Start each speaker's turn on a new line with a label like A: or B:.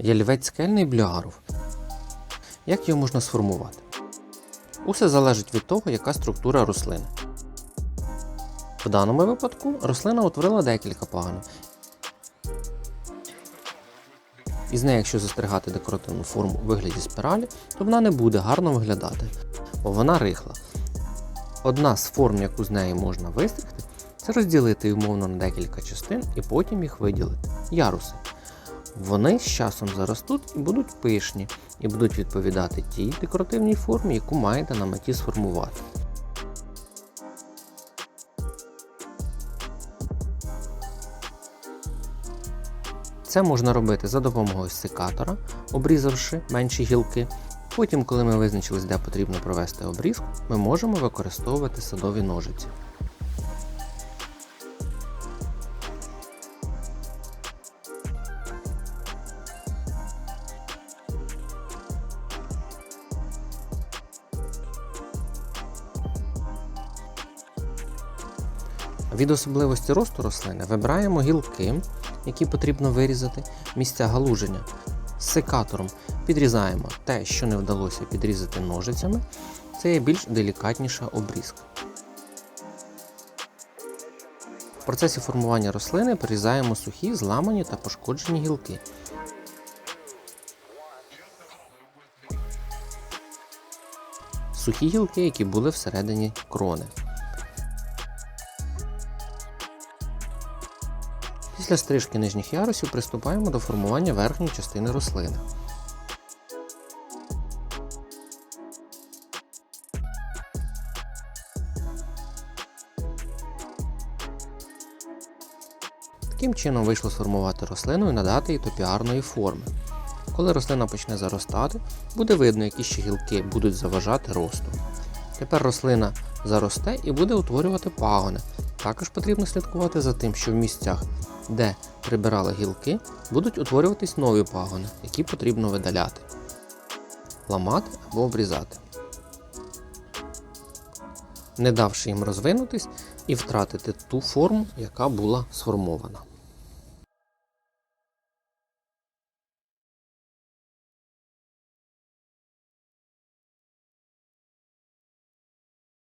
A: Ялівець скельний блюаров. Як його можна сформувати? Усе залежить від того, яка структура рослини. В даному випадку рослина утворила декілька пагонів. Із неї, якщо застригати декоративну форму у вигляді спіралі, то вона не буде гарно виглядати, бо вона рихла. Одна з форм, яку з неї можна вистригти, це розділити її умовно на декілька частин і потім їх виділити яруси. Вони з часом заростуть і будуть пишні, і будуть відповідати тій декоративній формі, яку маєте на меті сформувати. Це можна робити за допомогою секатора, обрізавши менші гілки. Потім, коли ми визначились, де потрібно провести обрізку, ми можемо використовувати садові ножиці. Від особливості росту рослини вибираємо гілки, які потрібно вирізати, місця галуження. Секатором підрізаємо те, що не вдалося підрізати ножицями. Це є більш делікатніша обрізка. В процесі формування рослини прирізаємо сухі, зламані та пошкоджені гілки. Сухі гілки, які були всередині крони. Після стрижки нижніх ярусів приступаємо до формування верхньої частини рослини. Таким чином вийшло сформувати рослину і надати їй топіарної форми. Коли рослина почне заростати, буде видно, які ще гілки будуть заважати росту. Тепер рослина заросте і буде утворювати пагони. Також потрібно слідкувати за тим, що в місцях, де прибирали гілки, будуть утворюватись нові пагони, які потрібно видаляти, ламати або обрізати, не давши їм розвинутись і втратити ту форму, яка була сформована.